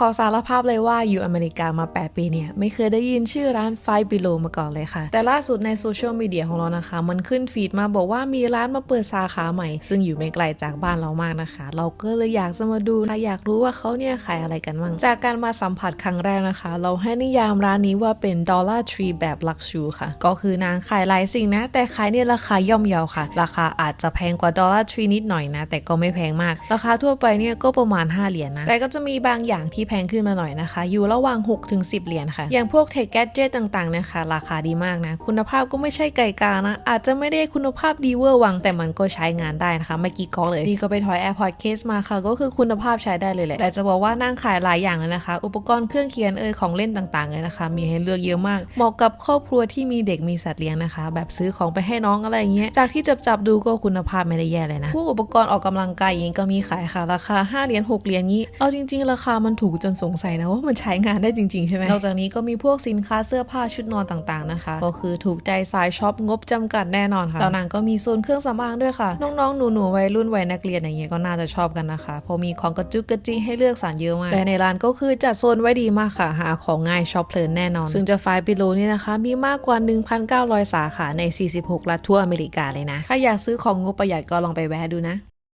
ขอสารภาพเลยว่าอยู่อเมริกามา 8 ปีเนี่ย ไม่เคยได้ยินชื่อร้าน Five Below มาก่อนเลยค่ะ แต่ล่าสุดในโซเชียลมีเดียของเรานะคะ มันขึ้นฟีดมาบอกว่ามีร้านมาเปิดสาขาใหม่ ซึ่งอยู่ไม่ไกลจากบ้านเรามากนะคะ เราก็เลยอยากจะมาดูนะอยากรู้ว่าเขาเนี่ยขายอะไรกันบ้างจากการมาสัมผัสครั้งแรกนะคะ เราให้นิยามร้านนี้ว่าเป็น Dollar Tree แบบ Luxury ค่ะ ก็คือนางขายหลายสิ่งนะ แต่ขายเนี่ยราคาย่อมเยาค่ะ ราคาอาจจะแพงกว่า Dollar Tree นิดหน่อยนะ แต่ก็ไม่แพงมาก ราคาทั่วไปเนี่ยก็ประมาณ 5 เหรียญนะ แต่ก็จะมีบางอย่างที่แพงขึ้นมาหน่อยนะคะ อยู่ระหว่าง6ถึง10 เหรียญค่ะ อย่างพวกเทคแกจเจตต่างๆนะคะ ราคาดีมากนะ คุณภาพก็ไม่ใช่ไก่กานะ อาจจะไม่ได้คุณภาพดีเวอร์วัง แต่มันก็ใช้งานได้นะคะไม่กี่ก๊อกเลยนี่ก็ไปถอย AirPod case มาค่ะ ก็คือคุณภาพใช้ได้เลยแหละแต่จะบอกว่านั่งขายหลายอย่างเลยนะคะ อุปกรณ์เครื่องเขียนเอ่ยของเล่นต่างๆเลยนะคะ มีให้เลือกเยอะมาก เหมาะกับครอบครัวที่มีเด็กมีสัตว์เลี้ยงนะคะ แบบซื้อของไปให้น้องอะไรอย่างเงี้ยจากที่จับจับดูก็คุณภาพไม่ได้แย่เลยนะพวกอุปกรณ์ออกกำลังกายอย่างนี้ก็มีขายค่ะราคา5เหรียญ6เหรียญนี้เอาจริง ๆ ราคามันถูกจนสงสัยนะว่ามันใช้งานได้จริง ๆ ใช่ไหมนอกจากนี้ก็มีพวกสินค้าเสื้อผ้าชุดนอนต่างๆนะคะ ก็คือถูกใจสายช็อปงบจำกัดแน่นอนค่ะแล้วนางก็มีโซนเครื่องสำอางด้วยค่ะ น้องๆหนูๆวัยรุ่นวัยนักเรียนอย่างเงี้ยก็น่าจะชอบกันนะคะเพราะมีของกระจุกกระจิให้เลือกสรรเยอะมากและในร้านก็คือจัดโซนไว้ดีมากค่ะ หาของง่ายช็อปเพลินแน่นอน ซึ่งจะไฟบิโลนี่นะคะ มีมากกว่า 1,900 สาขาใน 46 รัฐทั่วอเมริกาเลยนะ ถ้าอยากซื้อของงบประหยัดก็ลองไปแวะดูนะ